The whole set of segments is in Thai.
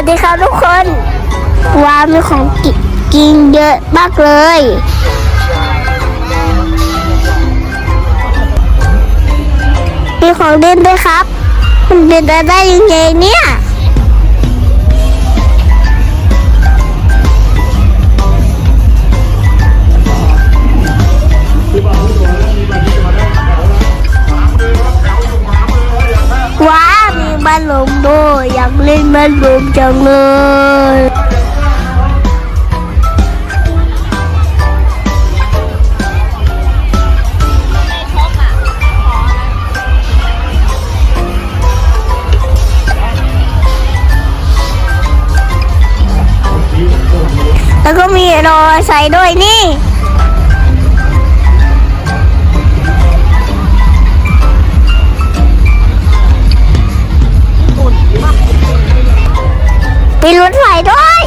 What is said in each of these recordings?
วัสดีครับทุกคนว้ามีของกิกินเยอะมากเลย มีของเล่นด้วยครับ มันเป็นอะได้ยังไงเนี่ย มีบอลลูนด้วยอยากเล่นบอลลูนจังเลยแล้วก็มีรอใส่ด้วยนี่ มีรถไฟด้วย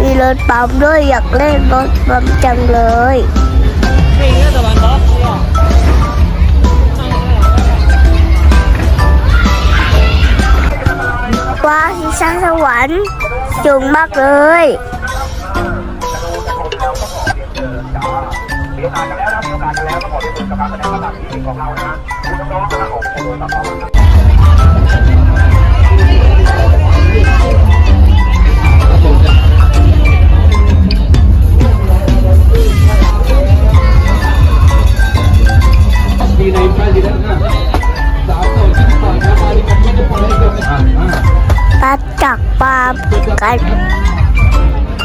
มีรถปั๊มด้วยอยากเล่นรถปั๊มจังเลย ช่างสวรรค์สูงมากเลย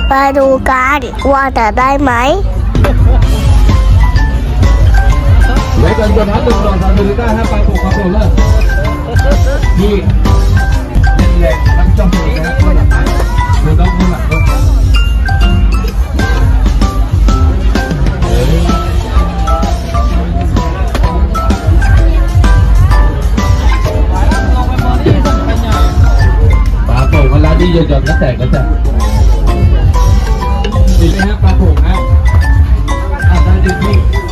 ไปดูกันว่าจะได้ไหมเดี๋ยวกันจะพัดลมลองทำดูได้ฮะไปปลูคอามโดนเล์นี่เล็กๆแล้วก็จ้องตัวนะข้างหลังดูต้องข้างหลังต้องฝาโป่งเวลาที่หยนักแตกก็แตก ดีไหมฮะปลาโป่งฮะอ่าได้ดีที่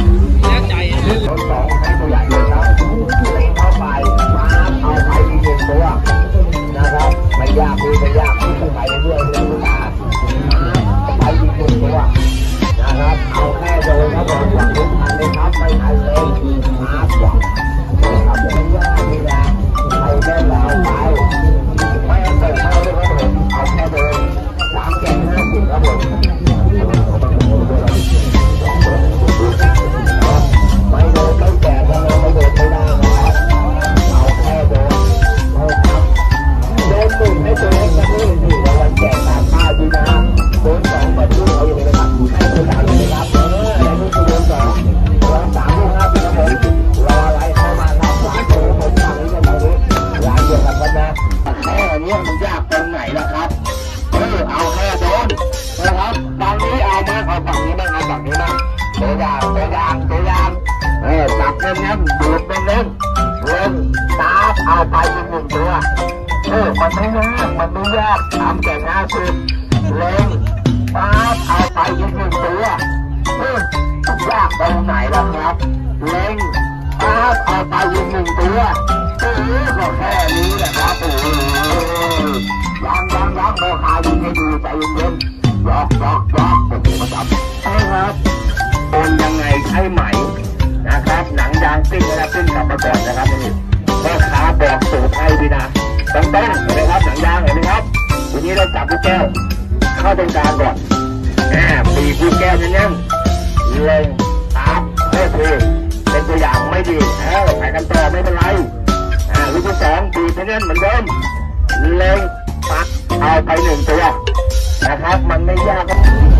มันไม่ยากทำแต่ง่ายสุดเล่นตาเอาไปอีกหนึ่งตัวเออยากตรงไหนล่ะครับเล่นตาเอาไปอีกหนึ่งตัวเออก็แค่นี้แหละครับโอ้ยังยังยังโมคายิงให้ดูใจเย็นๆยอกยอกยอกโอ้โหมาจับใช่ครับโอนยังไงใช่ไหมนะครับ หนังยางซิ่งนะครับซิ่งกลับมาก่อนนะครับนี่ กแก้ว เข้าตรงกลางก่อนแอบปีกลูกแก้วแน่นๆเล็งตามเพื่อทีเป็นตัวอย่างไม่ดีเออใส่กันต่อไม่เป็นไรอ่าลูกที่สองปีกแน่นเหมือนเดิมเล็งปักเอาไปหนึ่งตัวนะครับ มันไม่ยากครับ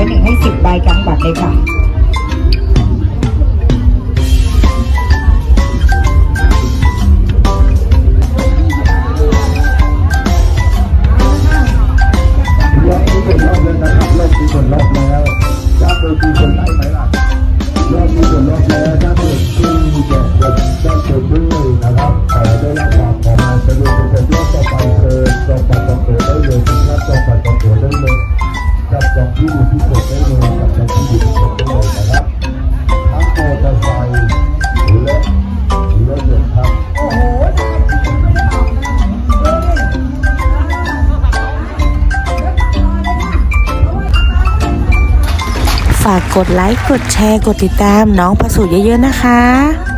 ว้หนึ่งให้สิบใบกำบัตรเลยค่ะ กดไลค์ กดแชร์ กดติดตามน้องประสูเยอะๆนะคะ